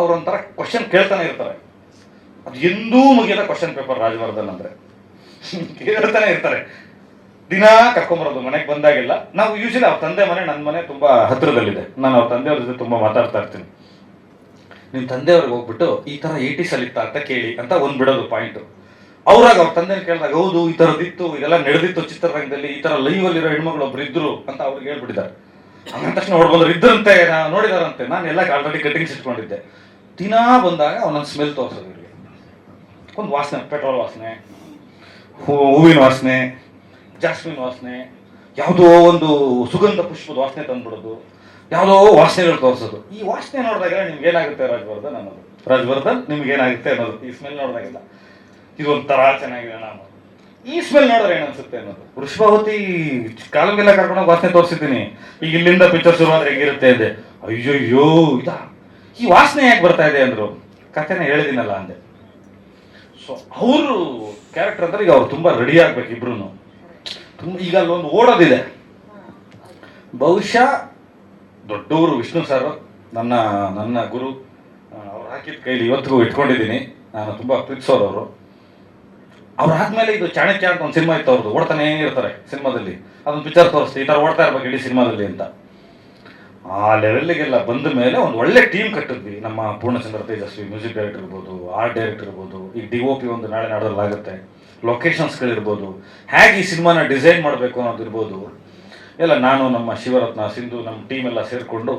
ಅವ್ರೊಂಥರ question ಕೇಳ್ತಾನೆ ಇರ್ತಾರೆ. ಅದು ಎಂದೂ ಮುಗಿಯದ ಕ್ವಶನ್ ಪೇಪರ್ ರಾಜವರ್ಧನ್ ಅಂದರೆ. ಕೇಳ್ತಾನೆ ಇರ್ತಾರೆ. ದಿನ ಕರ್ಕೊಂಬರೋದು ಮನೆಗೆ ಬಂದಾಗೆಲ್ಲ. ನಾವು ಯೂಶಲಿ ಅವ್ರ ತಂದೆ ಮನೆ ನನ್ನ ಮನೆ ತುಂಬಾ ಹತ್ರದಲ್ಲಿದೆ ನಾನು ಅವ್ರ ತಂದೆಯವ್ರ ಜೊತೆ ತುಂಬಾ ಮಾತಾಡ್ತಾ ಇರ್ತೀನಿ. ನಿಮ್ಮ ತಂದೆಯವ್ರಿಗೆ ಹೋಗ್ಬಿಟ್ಟು ಈ ತರ ಅಲ್ಲಿ ಇತ್ತ ಅಂತ ಕೇಳಿ ಅಂತ ಒಂದ್ ಬಿಡೋದು ಪಾಯಿಂಟ್ ಅವ್ರಾಗ ಅವ್ರ ತಂದೆ ಕೇಳಿದಾಗ, ಹೌದು, ಈ ತರದಿತ್ತು, ಇದೆಲ್ಲ ನಡೆದಿತ್ತು ಚಿತ್ರರಂಗದಲ್ಲಿ, ಈ ತರ ಲೈವ್ ಅಲ್ಲಿರೋ ಹೆಣ್ಮಗಳು ಒಬ್ರು ಇದ್ರು ಅಂತ ಅವ್ರಿಗೆ ಹೇಳ್ಬಿಟ್ಟಿದ್ದಾರೆ. ಹಂಗಂದ ತಕ್ಷಣ ಹೊಡ್ ಬಂದ್ರು ಇದ್ರಂತೆ ನೋಡಿದಾರಂತೆ. ನಾನು ಎಲ್ಲ ಆಲ್ರೆಡಿ ಕಟ್ಟಿಂಗ್ಸ್ ಇಟ್ಕೊಂಡಿದ್ದೆ. ದಿನಾ ಬಂದಾಗ ಅವನೊಂದು ಸ್ಮೆಲ್ ತೋರಿಸೋದು ಇವ್ರಿಗೆ. ಒಂದು ವಾಸನೆ, ಪೆಟ್ರೋಲ್ ವಾಸನೆ, ಹೂ- ಹೂವಿನ ವಾಸನೆ, ಜಾಸ್ಮಿನ್ ವಾಸನೆ, ಯಾವುದೋ ಒಂದು ಸುಗಂಧ ಪುಷ್ಪದ ವಾಸನೆ ತಂದ್ಬಿಡೋದು, ಯಾವುದೋ ವಾಸನೆಗಳು ತೋರಿಸೋದು. ಈ ವಾಸನೆ ನೋಡಿದಾಗ ನಿಮ್ಗೆ ಏನಾಗುತ್ತೆ ರಾಜವರ್ಧನ್ ಅನ್ನೋದು? ರಾಜವರ್ಧನ್ ನಿಮ್ಗೆ ಏನಾಗುತ್ತೆ ಅನ್ನೋದು? ಈ ಸ್ಮೆಲ್ ನೋಡಿದಾಗೆಲ್ಲ. ಇದೊಂಥರ ಚೆನ್ನಾಗಿದೆ ನಾನು ಈ ಸ್ಮೆಲ್ ನೋಡಿದ್ರೆ ಏನನ್ಸುತ್ತೆ ಅನ್ನೋದು? ವೃಷಭಾವತಿ ಕಾಲಂಗೆಲ್ಲ ಕರ್ಕೊಂಡು ವಾಸನೆ ತೋರಿಸಿದ್ದೀನಿ. ಈಗ ಇಲ್ಲಿಂದ ಪಿಕ್ಚರ್ ಶುರುವಾದ್ರೆ ಹೆಂಗಿರುತ್ತೆ ಅಂದೆ. ಅಯ್ಯಯ್ಯೋ, ಇದ? ಈ ವಾಸನೆ ಯಾಕೆ ಬರ್ತಾ ಇದೆ ಅಂದ್ರು? ಕಥೆನ ಹೇಳಿದಿನಲ್ಲ ಅಂದೆ. ಸೊ ಅವರು ಕ್ಯಾರೆಕ್ಟರ್ ಅಂದ್ರೆ ಈಗ ಅವ್ರು ತುಂಬಾ ರೆಡಿ ಆಗ್ಬೇಕು ಇಬ್ರು ತುಂಬ, ಈಗ ಅಲ್ಲೊಂದು ಓಡೋದಿದೆ. ಬಹುಶಃ ದೊಡ್ಡವರು ವಿಷ್ಣು ಸರ್ ನನ್ನ ನನ್ನ ಗುರು ಅವ್ರು ಹಾಕಿದ ಕೈಲಿ ಇವತ್ತಿಗೂ ಇಟ್ಕೊಂಡಿದ್ದೀನಿ. ನಾನು ತುಂಬಾ ಪ್ರೀತಿಸೋರು ಅವರು ಅವ್ರು ಆದ್ಮೇಲೆ ಇದು ಚಾಣಕ್ಯ ಅಂತ ಒಂದು ಸಿನಿಮಾ ಇತ್ತು ಅವ್ರದ್ದು ಓಡ್ತಾನೇ ಇರ್ತಾರೆ ಸಿನಿಮಾದಲ್ಲಿ. ಅದೊಂದು ಪಿಕ್ಚರ್ ತೋರಿಸ್ತೀವಿ ಈ ಥರ ಓಡ್ತಾ ಇರ್ಬೇಕು ಇಡೀ ಸಿನಿಮಾದಲ್ಲಿ ಅಂತ. ಆ ಲೆವೆಲ್ಗೆಲ್ಲ ಬಂದ ಮೇಲೆ ಒಂದು ಒಳ್ಳೆ ಟೀಮ್ ಕಟ್ಟಿದ್ವಿ. ನಮ್ಮ ಪೂರ್ಣಚಂದ್ರ ತೇಜಸ್ವಿ ಮ್ಯೂಸಿಕ್ ಡೈರೆಕ್ಟರ್ ಇರ್ಬೋದು ಆರ್ಟ್ ಡೈರೆಕ್ಟರ್ ಇರ್ಬೋದು ಈಗ ಡಿ ಒ ಪಿ ಒಂದು ನಾಳೆ ನಡೆದಲ್ಲಾಗುತ್ತೆ ಲೊಕೇಶನ್ಸ್ಗಳಿರ್ಬೋದು ಹೇಗೆ ಈ ಸಿನಿಮಾನ ಡಿಸೈನ್ ಮಾಡಬೇಕು ಅನ್ನೋದಿರ್ಬೋದು ಎಲ್ಲ ನಾನು, ನಮ್ಮ ಶಿವರತ್ನ, ಸಿಂಧು ನಮ್ಮ ಟೀಮ್ ಎಲ್ಲ ಸೇರಿಕೊಂಡು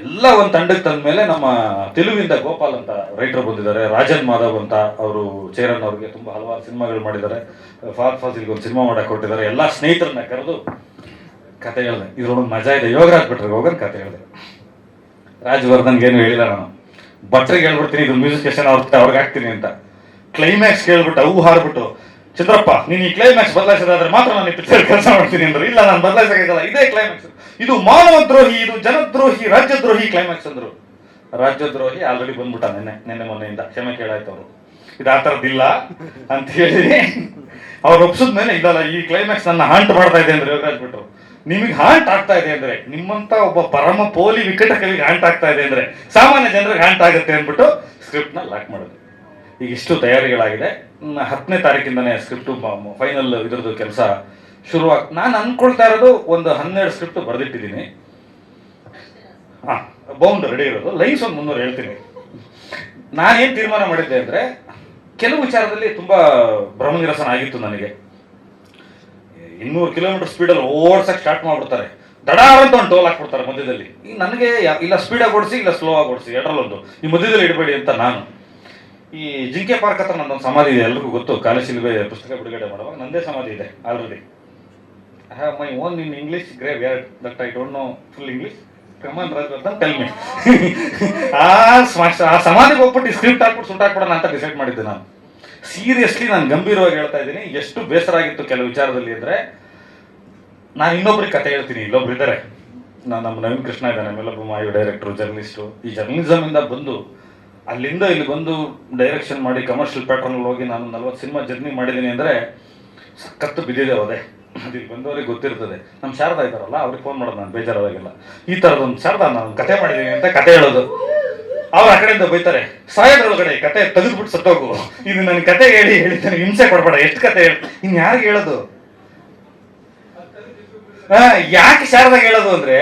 ಎಲ್ಲ ಒಂದು ತಂಡಕ್ಕೆ ತಂದ ಮೇಲೆ ನಮ್ಮ ತೆಲುಗಿಂದ ಗೋಪಾಲ್ ಅಂತ ರೈಟರ್ ಬಂದಿದ್ದಾರೆ. ರಾಜನ್ ಮಾಧವ್ ಅಂತ ಅವರು ಚೇರನ್ ಅವ್ರಿಗೆ ತುಂಬ ಹಲವಾರು ಸಿನಿಮಾಗಳು ಮಾಡಿದ್ದಾರೆ. ಫಾರ್ ಫಾಸಿಲ್ಗೆ ಒಂದು ಸಿನಿಮಾ ಮಾಡಕ್ಕೆ ಕೊಟ್ಟಿದ್ದಾರೆ. ಎಲ್ಲ ಸ್ನೇಹಿತರನ್ನ ಕರೆದು ಕತೆ ಹೇಳಿದೆ. ಇದ್ರೊಳಗೆ ಮಜಾ ಇದೆ. ಯೋಗರಾಜ್ ಭಟ್ರಿಗೆ ಹೋಗೋದು ಕತೆ ಹೇಳಿದೆ. ರಾಜವರ್ಧನ್ಗೆ ಏನು ಹೇಳಿಲ್ಲ ನಾನು. ಭಟ್ರಿಗೆ ಹೇಳ್ಬಿಡ್ತೀನಿ ಇದು ಮ್ಯೂಸಿಕ್ ಅವ್ರ ಅವ್ರಿಗೆ ಹಾಕ್ತೀನಿ ಅಂತ. ಕ್ಲೈಮ್ಯಾಕ್ಸ್ ಕೇಳ್ಬಿಟ್ಟು, ಅವು ಹಾರ್ಬಿಟ್ಟು ಚಂದ್ರಪ್ಪ ನೀನು ಈ ಕ್ಲೈಮ್ಯಾಕ್ಸ್ ಬದಲಾಯಿಸೋದಾದ್ರೆ ಮಾತ್ರ ನಾನು ಈ ಪಿಕ್ಚರ್ ಕೆಲಸ ಮಾಡ್ತೀನಿ ಅಂದ್ರು. ಇಲ್ಲ, ನಾನು ಬದಲಾಯಿಸೋಕ್ಕಾಗಲ್ಲ. ಇದೇ ಕ್ಲೈಮ್ಯಾಕ್ಸ್ ಇದು ಮಾನವ ದ್ರೋಹಿ ಇದು ಜನದ್ರೋಹಿ, ರಾಜ್ಯದ್ರೋಹಿ ಕ್ಲೈಮ್ಯಾಕ್ಸ್ ಅಂದ್ರು. ರಾಜ್ಯದ್ರೋಹಿ ಆಲ್ರೆಡಿ ಬಂದ್ಬಿಟ್ಟ ನೆನ್ನೆ ನೆನ್ನೆ ಮೊನ್ನೆಯಿಂದ. ಕ್ಷಮೆ ಕೇಳಾಯ್ತು ಅವರು. ಇದು ಆ ಥರದ್ದಿಲ್ಲ ಅಂತ ಹೇಳಿ ಅವ್ರು ಒಪ್ಸಿದ್ಮೇಲೆ, ಇದಲ್ಲ, ಈ ಕ್ಲೈಮ್ಯಾಕ್ಸ್ ನನ್ನ ಹಾಂಟ್ ಮಾಡ್ತಾ ಇದೆ ಅಂದ್ರೆ ಯೋಗರಾಜ್ ನಿಮಗೆ ಹಾಂಟ್ ಆಗ್ತಾ ಇದೆ ಅಂದ್ರೆ, ನಿಮ್ಮಂತ ಒಬ್ಬ ಪರಮ ಪೋಲಿ ವಿಕಟ ಕವಿಗೆ ಹಾಂಟ್ ಆಗ್ತಾ ಇದೆ ಅಂದ್ರೆ, ಸಾಮಾನ್ಯ ಜನರಿಗೆ ಹಾಂಟ್ ಆಗುತ್ತೆ ಅಂದ್ಬಿಟ್ಟು ಸ್ಕ್ರಿಪ್ಟ್ ಲಾಕ್ ಮಾಡೋದು ಈಗ ಇಷ್ಟು ತಯಾರಿಗಳಾಗಿದೆ. ಹತ್ತನೇ ತಾರೀಕಿಂದನೇ ಸ್ಕ್ರಿಪ್ಟ್ ಫೈನಲ್ ಇದ್ರದ್ದು ಕೆಲಸ ಶುರುವಾಗ್ ನಾನು ಅನ್ಕೊಳ್ತಾ ಇರೋದು ಒಂದು ಹನ್ನೆರಡು ಸ್ಕ್ರಿಪ್ಟ್ ಬರೆದಿಟ್ಟಿದ್ದೀನಿ. ಹಾ ಬೌಂಡ್ ರೆಡಿ ಇರೋದು. ಲೈನ್ಸ್ ಒಂದು ಮುನ್ನೂರು ಹೇಳ್ತೀನಿ. ನಾನೇನು ತೀರ್ಮಾನ ಮಾಡಿದ್ದೆ ಅಂದ್ರೆ, ಕೆಲವು ವಿಚಾರದಲ್ಲಿ ತುಂಬಾ ಭ್ರಮನಿರಸನ ಆಗಿತ್ತು ನನಗೆ. ಇನ್ನೂರು ಕಿಲೋಮೀಟರ್ ಸ್ಪೀಡಲ್ಲಿ ಓಡ್ಸಕ್ ಸ್ಟಾರ್ಟ್ ಮಾಡ್ಬಿಡ್ತಾರೆ. ದಡಾರ್ ಅಂತ ಒಂದು ಟೋಲ್ ಹಾಕ್ಬಿಡ್ತಾರೆ ಮಧ್ಯದಲ್ಲಿ. ನನಗೆ ಇಲ್ಲ ಸ್ಪೀಡಾಗಿ ಓಡಿಸಿ, ಇಲ್ಲ ಸ್ಲೋ ಆಗಿ ಓಡಿಸಿ, ಎರಡರಲ್ಲೊಂದು. ಈ ಮಧ್ಯದಲ್ಲಿ ಇಡಬೇಡಿ ಅಂತ ನಾನು. ಈ ಜಿಂಕೆ ಪಾರ್ಕ್ ಹತ್ರ ನಂದೊಂದು ಸಮಾಧಿ ಇದೆ, ಎಲ್ರಿಗೂ ಗೊತ್ತು. ಕಾಲಶಿಲ್ವೆ ಪುಸ್ತಕ ಬಿಡುಗಡೆ ಮಾಡುವಾಗ ನಂದೇ ಸಮಾಧಿ ಇದೆ, already. I have my own in English graveyard that I don't know full English come on Rajavardhan tell me ಆ ಆ ಸಮಾಧಿಗೆ ಹೋಗ್ಬಿಟ್ಟು ಸ್ಕ್ರಿಪ್ಟ್ ಹಾಕ್ಬಿಟ್ಟು ಹಾಕ್ಬಿಡೋಣ ಅಂತ ಡಿಸೈಡ್ ಮಾಡಿದ್ದೆ ನಾನು. ಸೀರಿಯಸ್ಲಿ ನಾನು ಗಂಭೀರವಾಗಿ ಹೇಳ್ತಾ ಇದ್ದೀನಿ, ಎಷ್ಟು ಬೇಸರ ಆಗಿತ್ತು ಕೆಲವು ವಿಚಾರದಲ್ಲಿ ಇದ್ದರೆ ನಾನು ಇನ್ನೊಬ್ರಿಗೆ ಕತೆ ಹೇಳ್ತೀನಿ, ಇಲ್ಲೊಬ್ರು ಇದ್ದಾರೆ. ನಾನು ನಮ್ಮ ನವೀನ್ ಕೃಷ್ಣ ಇದ್ದಾನೆ ಮೇಲೊಬ್ಬ ಮಾಯು ಡೈರೆಕ್ಟ್ರು ಜರ್ನಲಿಸ್ಟು ಈ ಜರ್ನಲಿಸಮಿಂದ ಬಂದು ಅಲ್ಲಿಂದ ಇಲ್ಲಿ ಬಂದು ಡೈರೆಕ್ಷನ್ ಮಾಡಿ ಕಮರ್ಷಿಯಲ್ ಪ್ಯಾಟರ್ನ್ ಹೋಗಿ ನಾನು ನಲ್ವತ್ತು ಸಿನಿಮಾ ಜರ್ನಿ ಮಾಡಿದ್ದೀನಿ ಅಂದರೆ ಸಖತ್ತು ಬಿದ್ದಿದೆ ಅದೇ. ಇಲ್ಲಿ ಬಂದವರಿಗೆ ಗೊತ್ತಿರ್ತದೆ. ನಮ್ಮ ಶಾರದಾ ಇದ್ದಾರಲ್ಲ, ಅವ್ರಿಗೆ ಫೋನ್ ಮಾಡೋದು ನಾನು ಬೇಜಾರಾದಾಗೆಲ್ಲ. ಈ ಥರದೊಂದು ಶಾರದಾ ನಾನು ಕತೆ ಮಾಡಿದ್ದೀನಿ ಅಂತ ಕತೆ ಹೇಳೋದು. ಅವ್ರು ಆ ಕಡೆಯಿಂದ ಬೈತಾರೆ ಸಾಯೋದ್ರೊಳಗಡೆ ಕತೆ ತೆಗೆದ್ಬಿಟ್ಟು ಸತ್ತೋಗು. ಇದು ನನ್ನ ಕತೆ ಹೇಳಿ ಹೇಳಿ ಹಿಂಸೆ ಕೊಡಬೇಡ, ಎಷ್ಟು ಕತೆ ಹೇಳಿ. ಇನ್ನು ಯಾರಿಗೆ ಹೇಳೋದು? ಯಾಕೆ ಶಾರದಾಗ ಹೇಳೋದು ಅಂದ್ರೆ,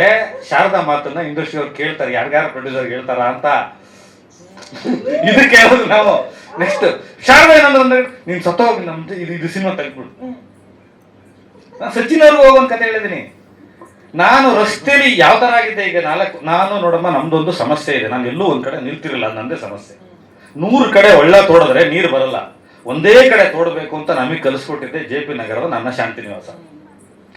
ಶಾರದಾ ಮಾತನ್ನ ಇಂಡಸ್ಟ್ರಿ ಅವ್ರು ಕೇಳ್ತಾರೆ ಯಾರ್ಯಾರು ಪ್ರೊಡ್ಯೂಸರ್ ಹೇಳ್ತಾರ ಅಂತ. ಇದಕ್ಕೆ ಹೇಳೋದು ನಾವು ನೆಕ್ಸ್ಟ್ ಶಾರದಾ ಏನಂದ್ರೆ ಅಂದ್ರೆ ನೀನ್ ಸತ್ತೋಗಿ ನಮ್ದು ಇದು ಇದು ಸಿನಿಮಾ ತೆಗೆದ್ಬಿಡು. ನಾನು ಸಚಿನ್ ಅವ್ರಿಗೂ ಹೋಗೋ ಕತೆ ಹೇಳಿದೀನಿ. ನಾನು ರಸ್ತೆಯಲ್ಲಿ ಯಾವ ತರ ಆಗಿದೆ ಈಗ ನಾಲ್ಕು ನಾನು ನೋಡಮ್ಮ ನಮ್ದೊಂದು ಸಮಸ್ಯೆ ಇದೆ. ನಾನು ಎಲ್ಲೂ ಒಂದ್ ಕಡೆ ನಿಲ್ತಿರಲಿಲ್ಲ. ಅದು ನಂದೇ ಸಮಸ್ಯೆ. ನೂರು ಕಡೆ ಒಳ್ಳ ತೋಡಿದ್ರೆ ನೀರು ಬರಲ್ಲ. ಒಂದೇ ಕಡೆ ತೋಡಬೇಕು ಅಂತ ನಮಗೆ ಕಲಿಸ್ಕೊಟ್ಟಿದ್ದೆ ಜೆ ಪಿ ನಗರದ ನನ್ನ ಶಾಂತಿ ನಿವಾಸ.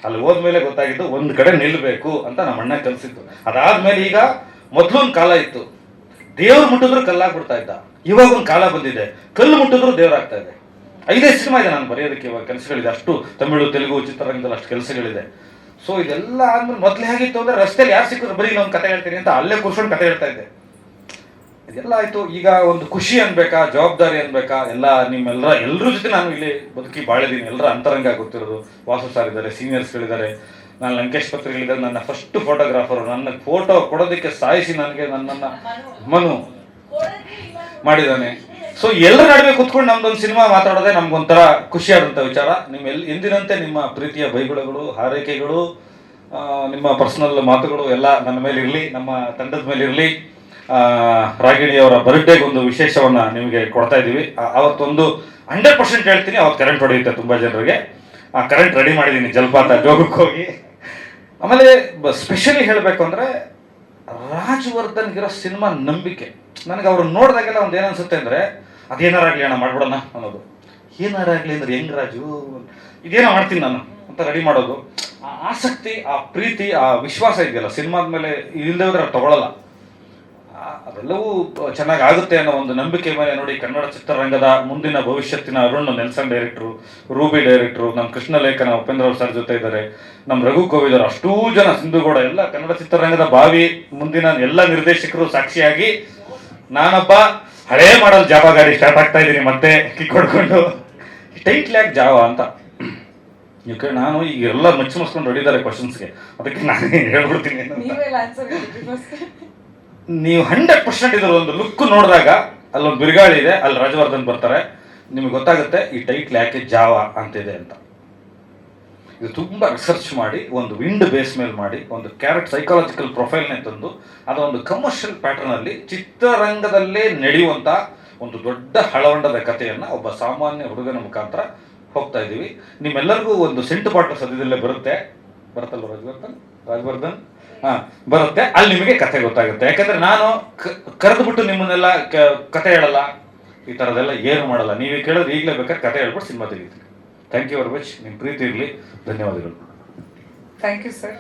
ಅಲ್ಲಿ ಹೋದ್ಮೇಲೆ ಗೊತ್ತಾಗಿದ್ದು ಒಂದ್ ಕಡೆ ನಿಲ್ಬೇಕು ಅಂತ ನಮ್ಮ ಅಣ್ಣ ಕಲಿಸಿದ್ದು. ಅದಾದ್ಮೇಲೆ ಈಗ ಮೊದ್ಲೊಂದು ಕಾಲ ಇತ್ತು. ದೇವ್ರು ಮುಟ್ಟಿದ್ರು ಕಲ್ಲಾಗ್ಬಿಡ್ತಾ ಇದ್ದ. ಇವಾಗ ಒಂದು ಕಾಲ ಬಂದಿದೆ. ಕಲ್ಲು ಮುಟ್ಟಿದ್ರು ದೇವ್ರಾಗ್ತಾ ಇದೆ. ಐದೇ ಸಿನಿಮಾ ಇದೆ ನಾನು ಬರೆಯೋದಕ್ಕೆ ಇವಾಗ ಕೆಲಸಗಳಿದೆ ಅಷ್ಟು ತಮಿಳು, ತೆಲುಗು, ಚಿತ್ರರಂಗದಲ್ಲಿ ಅಷ್ಟು ಕೆಲಸಗಳಿದೆ ಸೊ ಇದೆಲ್ಲ ಅಂದ್ರೆ ಮೊದ್ಲು ಹೇಗಿತ್ತು ಅಂದ್ರೆ ರಸ್ತೆಯಲ್ಲಿ ಯಾರು ಸಿಕ್ಕಿದ್ರು ಬರೀ ಒಂದು ಕತೆ ಹೇಳ್ತೀನಿ ಅಂತ ಅಲ್ಲೇ ಕೂರ್ಸ್ಕೊಂಡು ಕತೆ ಹೇಳ್ತಾ ಇದ್ದೆ. ಇದೆಲ್ಲ ಆಯ್ತು. ಈಗ ಒಂದು ಖುಷಿ ಅನ್ಬೇಕಾ? ಜವಾಬ್ದಾರಿ ಅನ್ಬೇಕಾ? ಎಲ್ಲ ನಿಮ್ಮೆಲ್ಲರ ಎಲ್ಲರ ಜೊತೆ ನಾನು ಇಲ್ಲಿ ಬದುಕಿ ಬಾಳಿದ್ದೀನಿ ಎಲ್ಲರ ಅಂತರಂಗ ಗೊತ್ತಿರೋದು. ವಾಸು ಸರ್ ಇದ್ದಾರೆ ಸೀನಿಯರ್ಸ್ಗಳಿದ್ದಾರೆ ನಾನು ಲಂಕೇಶ್ ಪತ್ರಿಕೆಯಲ್ಲಿದ್ದ ನನ್ನ ಫಸ್ಟ್ ಫೋಟೋಗ್ರಾಫರ್ ನನ್ನ ಫೋಟೋ ಕೊಡೋದಕ್ಕೆ ಸಾಯಿಸಿ ನನಗೆ ನನ್ನನ್ನು ಮನು ಮಾಡಿದ್ದಾನೆ. ಸೊ ಎಲ್ಲರ ನಡುವೆ ಕುತ್ಕೊಂಡು ನಮ್ದೊಂದು ಸಿನಿಮಾ ಮಾತಾಡೋದೇ ನಮ್ಗೊಂಥರ ಖುಷಿಯಾದಂಥ ವಿಚಾರ. ನಿಮ್ಮ ಎಲ್ಲಿ ಎಂದಿನಂತೆ ನಿಮ್ಮ ಪ್ರೀತಿಯ ಬೈಗುಳಗಳು ಹಾರೈಕೆಗಳು ನಿಮ್ಮ ಪರ್ಸನಲ್ ಮಾತುಗಳು ಎಲ್ಲ ನನ್ನ ಮೇಲೆ ಇರಲಿ, ನಮ್ಮ ತಂಡದ ಮೇಲೆ ಇರಲಿ. ರಾಗಿಣಿ ಅವರ ಬರ್ಡೇಗೆ ಒಂದು ವಿಶೇಷವನ್ನ ನಿಮಗೆ ಕೊಡ್ತಾ ಇದ್ದೀವಿ. ಅವತ್ತೊಂದು ಹಂಡ್ರೆಡ್ ಪರ್ಸೆಂಟ್ ಹೇಳ್ತೀನಿ, ಅವತ್ತು ಕರೆಂಟ್ ಹೊಡೆಯುತ್ತೆ ತುಂಬ ಜನರಿಗೆ. ಆ ಕರೆಂಟ್ ರೆಡಿ ಮಾಡಿದ್ದೀನಿ ಜಲಪಾತ ಜೋಗಕ್ಕೆ ಹೋಗಿ. ಆಮೇಲೆ ಸ್ಪೆಷಲಿ ಹೇಳಬೇಕು ಅಂದರೆ ರಾಜವರ್ಧನ್ಗಿರೋ ಸಿನಿಮಾ ನಂಬಿಕೆ. ನನಗೆ ಅವ್ರು ನೋಡಿದಾಗೆಲ್ಲ ಒಂದು ಅನ್ಸುತ್ತೆ ಅಂದರೆ ಅದೇನಾರಾಗಲಿ ಅಣ್ಣ ಮಾಡ್ಬಿಡೋಣ ಅನ್ನೋದು. ಏನಾರಾಗಲಿ ಅಂದ್ರೆ ಹೆಂಗ್ ರಾಜು? ಇದೇನೋ ಮಾಡ್ತೀನಿ ನಾನು ಅಂತ ರೆಡಿ ಮಾಡೋದು. ಆ ಆಸಕ್ತಿ, ಆ ಪ್ರೀತಿ, ಆ ವಿಶ್ವಾಸ ಇದೆಯಲ್ಲ, ಸಿನಿಮಾದ ಮೇಲೆ ಇಲ್ಲದೇ ಹೋದ್ರೆ ತಗೊಳ್ಳಲ್ಲ ಆ, ಅದೆಲ್ಲವೂ ಚೆನ್ನಾಗಿ ಆಗುತ್ತೆ ಅನ್ನೋ ಒಂದು ನಂಬಿಕೆ ಮೇಲೆ ನೋಡಿ ಕನ್ನಡ ಚಿತ್ರರಂಗದ ಮುಂದಿನ ಭವಿಷ್ಯತ್ತಿನ Arun Nelson director Ruby director ನಮ್ಮ ಕೃಷ್ಣ ಲೇಖನ ಉಪೇಂದ್ರ ಸರ್ ಜೊತೆ ಇದ್ದಾರೆ. ನಮ್ಮ ರಘು ಕೋವಿದರ್ ಅಷ್ಟೂ ಜನ ಸಿಂಧುಗೌಡ ಎಲ್ಲ ಕನ್ನಡ ಚಿತ್ರರಂಗದ ಬಾವಿ ಮುಂದಿನ ಎಲ್ಲ ನಿರ್ದೇಶಕರು ಸಾಕ್ಷಿಯಾಗಿ ನಾನೊಬ್ಬ ಹಳೇ ಮಾಡಲ್ ಜಾವ ಗಾಡಿ ಸ್ಟಾರ್ಟ್ ಆಗ್ತಾ ಇದ್ದೀನಿ ಮತ್ತೆ ಕಿಕ್ ಹೊಡ್ಕೊಂಡು. ಟೈಟ್ ಲ್ಯಾಕ್ ಜಾವ ಅಂತ. ಯಾಕೆ ನಾನು ಈಗ ಎಲ್ಲ ಮುಚ್ಚಿ ಮುಚ್ಕೊಂಡು ಹೊಡಿದ್ದಾರೆ ಕ್ವಶನ್ಸ್ಗೆ ಅದಕ್ಕೆ ನಾನು ಹೇಳ್ಬಿಡ್ತೀನಿ. ನೀವು ಹಂಡ್ರೆಡ್ ಪರ್ಸೆಂಟ್ ಇದ್ರ ಒಂದು ಲುಕ್ ನೋಡಿದಾಗ ಅಲ್ಲೊಂದು ಬಿರುಗಾಳಿ ಇದೆ, ಅಲ್ಲಿ ರಾಜವರ್ಧನ್ ಬರ್ತಾರೆ. ನಿಮಗೆ ಗೊತ್ತಾಗುತ್ತೆ, ಈ ಟೈಟ್ಲ್ ಯಾಕೆ ಜಾವ ಅಂತಿದೆ ಅಂತ. ಇದು ತುಂಬ ರಿಸರ್ಚ್ ಮಾಡಿ, ಒಂದು ವಿಂಡ್ ಬೇಸ್ ಮೇಲೆ ಮಾಡಿ, ಒಂದು ಕ್ಯಾರೆಕ್ಟ್ ಸೈಕಾಲಜಿಕಲ್ ಪ್ರೊಫೈಲ್ನೇ ತಂದು, ಅದೊಂದು ಕಮರ್ಷಿಯಲ್ ಪ್ಯಾಟರ್ನಲ್ಲಿ ಚಿತ್ರರಂಗದಲ್ಲೇ ನಡೆಯುವಂಥ ಒಂದು ದೊಡ್ಡ ಹಳವಂಡದ ಕಥೆಯನ್ನು ಒಬ್ಬ ಸಾಮಾನ್ಯ ಹುಡುಗನ ಮುಖಾಂತರ ಹೋಗ್ತಾ ಇದ್ದೀವಿ. ನಿಮ್ಮೆಲ್ಲರಿಗೂ ಒಂದು ಸೆಂಟ್ ಪಾಟು ಸದ್ಯದಲ್ಲೇ ಬರುತ್ತೆ. ಬರುತ್ತಲ್ವ ರಾಜವರ್ಧನ್? ರಾಜವರ್ಧನ್? ಹಾ ಬರುತ್ತೆ. ಅಲ್ಲಿ ನಿಮಗೆ ಕಥೆ ಗೊತ್ತಾಗುತ್ತೆ. ಯಾಕಂದ್ರೆ ನಾನು ಕರೆದುಬಿಟ್ಟು ನಿಮ್ಮನ್ನೆಲ್ಲ ಕ- ಕತೆ ಹೇಳಲ್ಲ. ಈ ಥರದೆಲ್ಲ ಏನು ಮಾಡಲ್ಲ. ನೀವೇ ಕೇಳೋದು ಈಗಲೇ ಬೇಕಾದ್ರೆ ಕತೆ ಹೇಳ್ಬಿಟ್ಟು ಸಿನಿಮಾ ತೆಗಿತೀನಿ. ಥ್ಯಾಂಕ್ ಯು ವೆರಿ ಮಚ್ ನಿಮ್ಮ ಪ್ರೀತಿ ಇರಲಿ. ಧನ್ಯವಾದಗಳು. ಥ್ಯಾಂಕ್ ಯು ಸರ್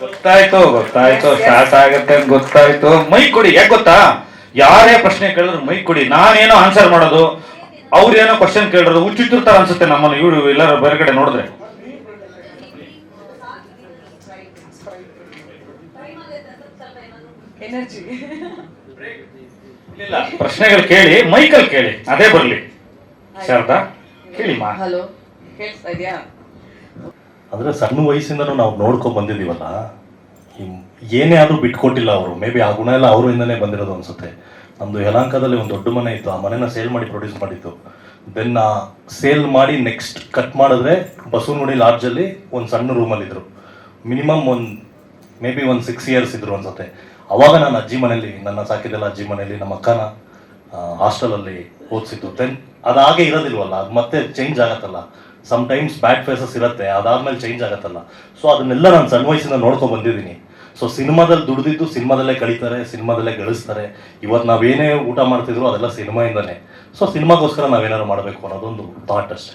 ಗೊತ್ತಾಯ್ತು ಗೊತ್ತಾಯ್ತು. ಸ್ಟಾರ್ಟ್ ಆಗುತ್ತೆ ಅಂತ ಗೊತ್ತಾಯ್ತು. ಮೈಕ್ ಕೊಡಿ. ಯಾಕೆ ಗೊತ್ತಾ? ಯಾರೇ ಪ್ರಶ್ನೆ ಕೇಳಿದ್ರು ಮೈಕ್ ಕೊಡಿ. ನಾನೇನೋ ಆನ್ಸರ್ ಮಾಡೋದು ಅವ್ರೇನೋ ಕ್ವಶನ್ ಕೇಳಿದ್ರು ಹುಚ್ಚಿಟ್ಟಿರ್ತಾರ ಅನ್ಸುತ್ತೆ ನಮ್ಮನ್ನು ಇವ್ರು ಎಲ್ಲರೂ ಬೇರೆ ಕಡೆ ನೋಡಿದ್ರೆ. ಎನರ್ಜಿ ಇಲ್ಲ ಪ್ರಶ್ನೆಗಳು ಕೇಳಿ ಮೈಕಲ್ ಕೇಳಿ. ಅದೇ ಬರಲಿ. ಶಾರದಾ ಕೇಳಿ ಮಾ. ಹಲೋ ಕೇಳಿಸ್ತಾ ಇದೆಯಾ? ಅಂದ್ರೆ ಸಣ್ಣ ವಯಸ್ಸಿಂದನೂ ನಾವು ನೋಡ್ಕೊಂಡ್ ಬಂದಿದ್ದೀವಲ್ಲ ಏನೇ ಆದ್ರೂ ಬಿಟ್ಕೊಟ್ಟಿಲ್ಲ ಅವರು. ಮೇ ಬಿ ಆ ಗುಣ ಎಲ್ಲ ಅವರಿಂದನೇ ಬಂದಿರೋದು ಅನ್ಸುತ್ತೆ. ನಮ್ಮದು ಯಲಾಂಕದಲ್ಲಿ ಒಂದು ದೊಡ್ಡ ಮನೆ ಇತ್ತು. ಆ ಮನೆನ ಸೇಲ್ ಮಾಡಿ ಪ್ರೊಡ್ಯೂಸ್ ಮಾಡಿತ್ತು ದೆನ್ ಸೇಲ್ ಮಾಡಿ ನೆಕ್ಸ್ಟ್ ಕಟ್ ಮಾಡಿದ್ರೆ ಬಸವನಗುಡಿ ಲಾಡ್ಜಲ್ಲಿ ಒಂದು ಸಣ್ಣ ರೂಮಲ್ಲಿ ಇದ್ರು ಮಿನಿಮಮ್ ಒಂದು ಮೇ ಬಿ ಒಂದು ಸಿಕ್ಸ್ ಇಯರ್ಸ್ ಇದ್ರು ಅನ್ಸುತ್ತೆ. ಅವಾಗ ನನ್ನ ಅಜ್ಜಿ ಮನೆಯಲ್ಲಿ ನನ್ನ ಸಾಕಿದ್ದೆಲ್ಲ ಅಜ್ಜಿ ಮನೆಯಲ್ಲಿ ನಮ್ಮ ಅಕ್ಕನ ಹಾಸ್ಟೆಲಲ್ಲಿ ಓದಿಸಿತ್ತು ದೆನ್ ಅದು ಹಾಗೆ ಇರೋದಿಲ್ವಲ್ಲ ಅದು ಮತ್ತೆ ಚೇಂಜ್ ಆಗತ್ತಲ್ಲ. ಸಮ್ ಟೈಮ್ಸ್ ಬ್ಯಾಡ್ ಫೇಸಸ್ ಇರುತ್ತೆ ಅದಾದ್ಮೇಲೆ ಚೇಂಜ್ ಆಗತ್ತಲ್ಲ. ಸೊ ಅದನ್ನೆಲ್ಲ ನಾನು ಸಣ್ಣ ವಯಸ್ಸಿಂದ ನೋಡ್ಕೊ ಬಂದಿದ್ದೀನಿ. ಸೊ ಸಿನಿಮಾದಲ್ಲಿ ದುಡಿದಿದ್ದು ಸಿನಿಮಾದಲ್ಲೇ ಕಳೀತಾರೆ ಸಿನಿಮಾದಲ್ಲೇ ಗಳಿಸ್ತಾರೆ. ಇವತ್ತು ನಾವೇನೇ ಊಟ ಮಾಡ್ತಿದ್ರು ಅದೆಲ್ಲ ಸಿನಿಮಾಯಿಂದನೇ. ಸೊ ಸಿನಿಮಾಗೋಸ್ಕರ ನಾವೇನಾದ್ರು ಮಾಡಬೇಕು ಅನ್ನೋದೊಂದು ಥಾಟ್ ಅಷ್ಟೇ.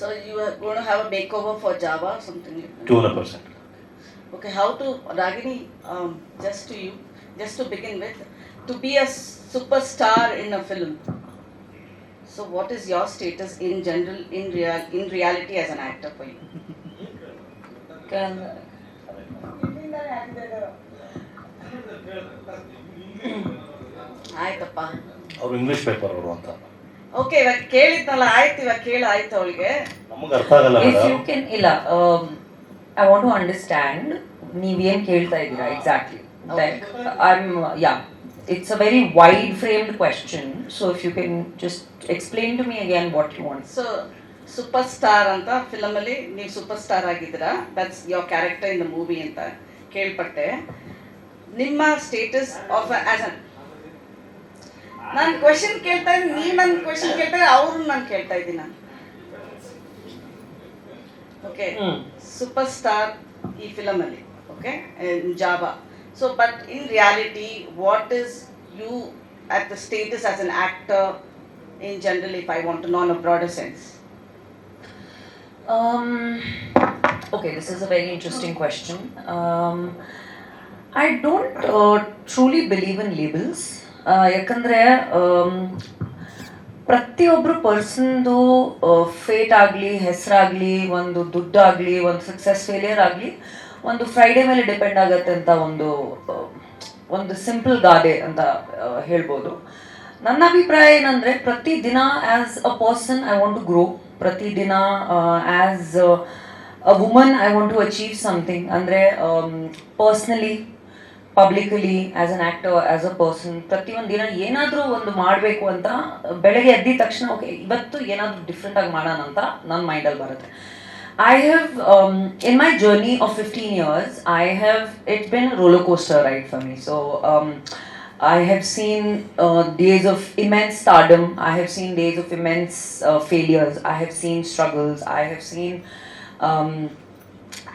So you makeover for Java or something like two hundred percent Okay, how to, Ragini, um, just to you, just to begin with, to be a superstar in a film. So what is your status in general, in real, in reality as an actor for you? ಆಯ್ತಪ್ಪ ಅವ್ರು English paper ಅವರು ಅಂತ okay ಇವಾಗ ಕೇಳಿದ್ನಲ್ಲ ಆಯ್ತು ಇವಾಗ ಕೇಳು ಆಯ್ತು ಅವಳಿಗೆ ನಮಗೆ ಅರ್ಥ ಆಗಲ್ಲ ಇಲ್ಲ ಐ ವಾಂಟ್ ಟು ಅಂಡರ್ಸ್ಟ್ಯಾಂಡ್ ನೀವೇನು ಕೇಳ್ತಾ ಇದ್ದೀರಾ? Exactly like I am yeah it's a very wide framed question so if you can just explain to me again what you want so superstar ಅಂತ ಫಿಲಮಲ್ಲಿ ನೀವು ಸೂಪರ್ ಸ್ಟಾರ್ ಆಗಿದ್ದೀರಾ? That's your character in the movie ಅಂತ ಕೇಳ್ಪಟ್ಟೆ. ನಿಮ್ಮ status of as an ನಾನು question ಕೇಳ್ತಾ ಇದ್ದೀನಿ ನೀವು ನನ್ನ ಕ್ವೆಶನ್ ಕೇಳ್ತಾ ಇದ್ದೀನಿ ಅವ್ರನ್ನ ನಾನು ಕೇಳ್ತಾ ಇದ್ದೀನಿ ನಾನು. ಓಕೆ ಸೂಪರ್ ಸ್ಟಾರ್ ಈ ಫಿಲಮ್ ಅಲ್ಲಿ okay ಜಾಬಾ so but in reality what is you at the status as an actor in general if I want to non a broader sense Um, okay, this is a very interesting question. Um, I don't uh, truly believe in labels. Uh, ಯಾಕಂದರೆ ಪ್ರತಿಯೊಬ್ಬರು ಪರ್ಸನ್ದು fate ಆಗಲಿ, ಹೆಸರಾಗಲಿ, ಒಂದು ದುಡ್ಡಾಗಲಿ, ಒಂದು success failure ಆಗಲಿ, ಒಂದು Friday ಮೇಲೆ depend ಆಗುತ್ತೆ ಅಂತ ಒಂದು ಒಂದು ಸಿಂಪಲ್ ಗಾದೆ ಅಂತ ಹೇಳ್ಬೋದು. ನನ್ನ ಅಭಿಪ್ರಾಯ ಏನಂದರೆ ಪ್ರತಿದಿನ as a person I want to grow ಪ್ರತಿದಿನ as a woman I want to achieve something ಅಂದರೆ personally publicly as an actor as a person ಪ್ರತಿಯೊಂದು ದಿನ ಏನಾದರೂ ಒಂದು ಮಾಡಬೇಕು ಅಂತ ಬೆಳಗ್ಗೆ ಎದ್ದಿದ ತಕ್ಷಣ ಓಕೆ ಇವತ್ತು ಏನಾದರೂ ಡಿಫ್ರೆಂಟ್ ಆಗಿ ಮಾಡೋಣ ಅಂತ ನನ್ನ ಮೈಂಡಲ್ಲಿ ಬರುತ್ತೆ. I have in my journey of fifteen years I have it been roller coaster ride for me so I have seen days of immense stardom I have seen days of immense failures I have seen struggles I have seen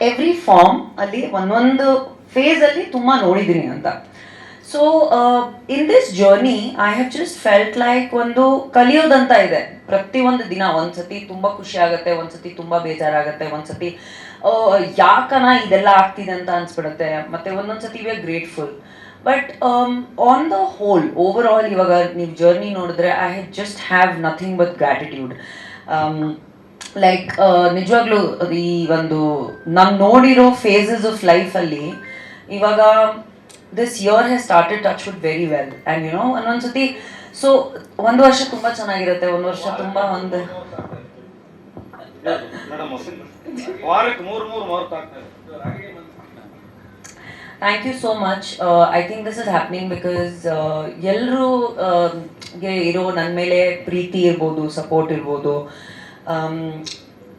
every form ಅಲ್ಲಿ ಒಂದೊಂದು phase ಅಲ್ಲಿ ತುಂಬಾ ನೋಡಿದ್ದೀನಿ ಅಂತ. So in this journey I have just felt like ಒಂದು ಕಲಿಯೋದಂತ ಇದೆ. ಪ್ರತಿಯೊಂದು ದಿನ ಒಂದ್ಸತಿ ತುಂಬಾ ಖುಷಿ ಆಗುತ್ತೆ, ಒಂದ್ಸತಿ ತುಂಬಾ ಬೇಜಾರಾಗುತ್ತೆ, ಒಂದ್ಸತಿ ಯಾಕನ ಇದೆಲ್ಲ ಆಗ್ತಿದೆ ಅಂತ ಅನ್ಸ್ಬಿಡುತ್ತೆ. ಮತ್ತೆ ಒಂದೊಂದ್ಸತಿ we are grateful but on the whole over all ಇವಾಗ ನೀವು ಜರ್ನಿ ನೋಡಿದ್ರೆ I have just have nothing but gratitude like ನಿಜವಾಗ್ಲೂ ಈ ಒಂದು, ನಾನು ನೋಡಿರೋ ಫೇಸಸ್ ಆಫ್ ಲೈಫಲ್ಲಿ ಇವಾಗ this year has started touch wood very well and you know ಒಂದೊಂದ್ಸತಿ so ಒಂದು ವರ್ಷ ತುಂಬ ಚೆನ್ನಾಗಿರುತ್ತೆ ಒಂದು ವರ್ಷ ತುಂಬ ಒಂದು thank you so much I think this is happening because ಎಲ್ಲರೂ ಗೆ ಇರೋ ನನ್ನ ಮೇಲೆ ಪ್ರೀತಿ ಇರ್ಬೋದು ಸಪೋರ್ಟ್ ಇರ್ಬೋದು.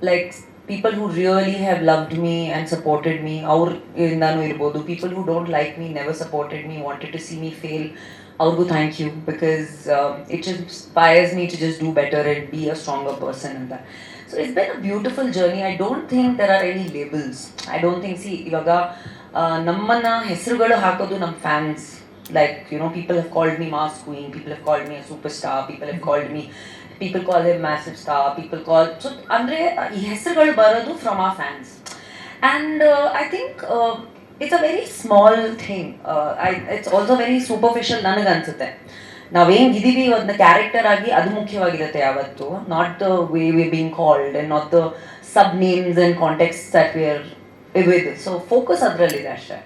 Like people who really have loved me and supported me ಅವ್ರಿಂದಾನು ಇರ್ಬೋದು people who don't like me never supported me wanted to see me fail ಅವ್ರಿಗೂ thank you because it inspires me to just do better and be a stronger person ಅಂತ so it's been a beautiful journey I don't think there are any labels I don't think see ಇವಾಗ ಆ, ನಮ್ಮನ್ನ ಹೆಸರುಗಳು ಹಾಕೋದು ನಮ್ಮ fans like you know people have called me mass queen people have called me superstar people have called me people call him massive star people call so ಅಂದರೆ ಈ ಹೆಸರುಗಳು ಬರೋದು ಫ್ರಮ್ ಆ fans and I think it's a very small thing I it's also very superficial ನನಗನ್ಸುತ್ತೆ ನಾವೇಂಗಿದೀವಿ ಅದನ್ನ character ಆಗಿ ಅದು ಮುಖ್ಯವಾಗಿರುತ್ತೆ ಯಾವತ್ತು. Not the way we being called and not the sub names and context that we are with so focus ಅದರಲ್ಲಿದೆ ಅಷ್ಟೇ.